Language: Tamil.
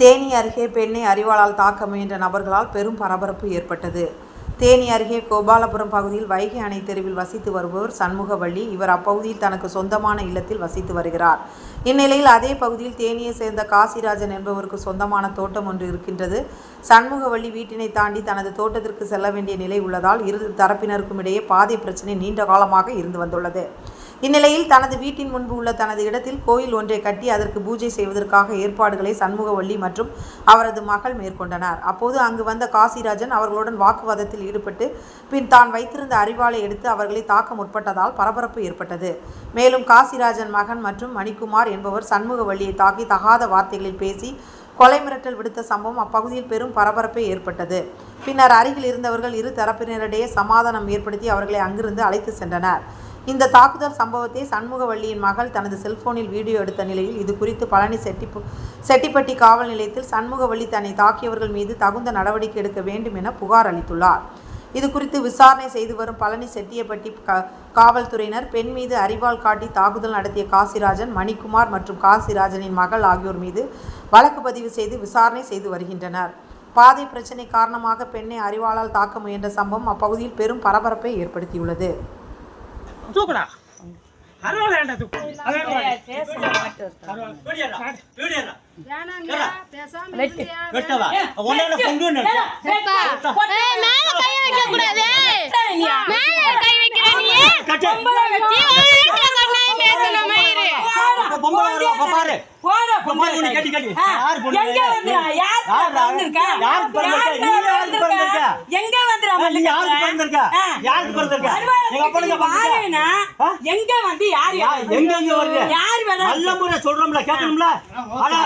தேனி அருகே பெண்ணை அறிவாளால் தாக்க முயன்ற நபர்களால் பெரும் பரபரப்பு ஏற்பட்டது. தேனி அருகே கோபாலபுரம் பகுதியில் வைகை அணை தெருவில் வசித்து வருபவர் சண்முகவள்ளி. இவர் அப்பகுதியில் தனக்கு சொந்தமான இல்லத்தில் வசித்து வருகிறார். இந்நிலையில் அதே பகுதியில் தேனியை சேர்ந்த காசிராஜன் என்பவருக்கு சொந்தமான தோட்டம் ஒன்று இருக்கின்றது. சண்முகவள்ளி வீட்டினை தாண்டி தனது தோட்டத்திற்கு செல்ல வேண்டிய நிலை உள்ளதால் இரு தரப்பினருக்கும் இடையே பாதை பிரச்சனை நீண்ட காலமாக இருந்து வந்துள்ளது. இந்நிலையில் தனது வீட்டின் முன்பு உள்ள தனது இடத்தில் கோயில் ஒன்றை கட்டி அதற்கு பூஜை செய்வதற்காக ஏற்பாடுகளை சண்முகவள்ளி மற்றும் அவரது மகள் மேற்கொண்டனர். அப்போது அங்கு வந்த காசிராஜன் அவர்களுடன் வாக்குவாதத்தில் ஈடுபட்டு பின் தான் வைத்திருந்த அறிவாளை எடுத்து அவர்களை தாக்க முற்பட்டதால் பரபரப்பு ஏற்பட்டது. மேலும் காசிராஜன் மகன் மற்றும் மணிக்குமார் என்பவர் சண்முகவள்ளியை தாக்கி தகாத வார்த்தைகளில் பேசி கொலை மிரட்டல் விடுத்த சம்பவம் அப்பகுதியில் பெரும் பரபரப்பை ஏற்பட்டது. பின்னர் அருகில் இருந்தவர்கள் இரு தரப்பினரிடையே சமாதானம் ஏற்படுத்தி அவர்களை அங்கிருந்து அழைத்து சென்றனர். இந்த தாக்குதல் சம்பவத்தை சண்முகவள்ளியின் மகள் தனது செல்போனில் வீடியோ எடுத்த நிலையில் இது குறித்து பழனி செட்டிப்பு செட்டிப்பட்டி காவல் நிலையத்தில் சண்முகவள்ளி தன்னை தாக்கியவர்கள் மீது தகுந்த நடவடிக்கை எடுக்க வேண்டும் என புகார் அளித்துள்ளார். இது குறித்து விசாரணை செய்து வரும் பழனி செட்டியப்பட்டி க- காவல்துறையினர் பெண் மீது அறிவால் காட்டி தாக்குதல் நடத்திய காசிராஜன் மணிக்குமார் மற்றும் காசிராஜனின் மகள் ஆகியோர் மீது வழக்கு பதிவு செய்து விசாரணை செய்து வருகின்றனர். பாதை பிரச்சினை காரணமாக பெண்ணை அறிவாளால் தாக்க முயன்ற சம்பவம் அப்பகுதியில் பெரும் பரபரப்பை ஏற்படுத்தியுள்ளது தூக்குடா பொம்பளை பாரு. கட்டி கட்டி யார் பொண்ணு? எங்க வந்துடா? யார் யார் பிறந்திருக்கா? நீ யார் பிறந்திருக்கா? எங்க வந்துடா ஆ, நீ பிறந்திருக்கா? பிறந்திருக்கா? அறுவாள் எங்க அப்பனுக்கு? ஆ? எங்க வந்து யார் எங்க எங்க வருது? யார் வேணா நல்ல முறை சொல்றோம்ல கேட்கணும்ல? ஆனா